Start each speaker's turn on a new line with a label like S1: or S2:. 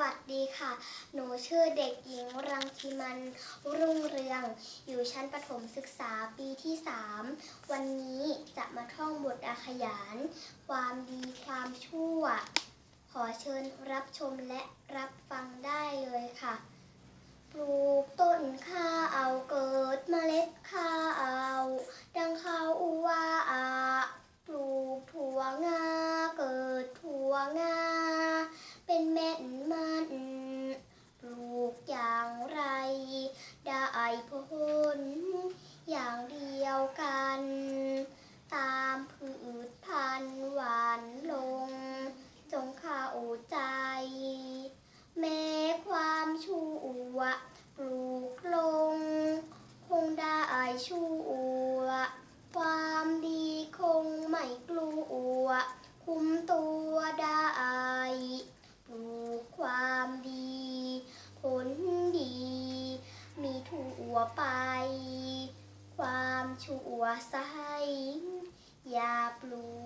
S1: วัสดีค่ะ หนูชื่อเด็กหญิงรังคิมันรุ่งเรือง อยู่ชั้นประถมศึกษาปีที่ 3 วันนี้จะมาท่องบทอาขยาน ความดีความชั่ว ขอเชิญรับชมและรับฟังได้เลยค่ะ ปลูกต้นข้าวเกิดเมล็ดข้าวดังข้าวอุวาอาปลูกถั่วงาเกิดถั่วงาเป็นเม็ดมัน ปลูกอย่างไร ได้ผลอย่างเดียวกัน ตามพืชพันหวานลง จงเข้าใจ แม้ความชั่วปลูกลง คงได้ชั่วความดีคงไม่กลัว คุมตัวได้ ปลูกความดี ผลดี มีทั่ วไป ความชั่วใสอย่าปลูก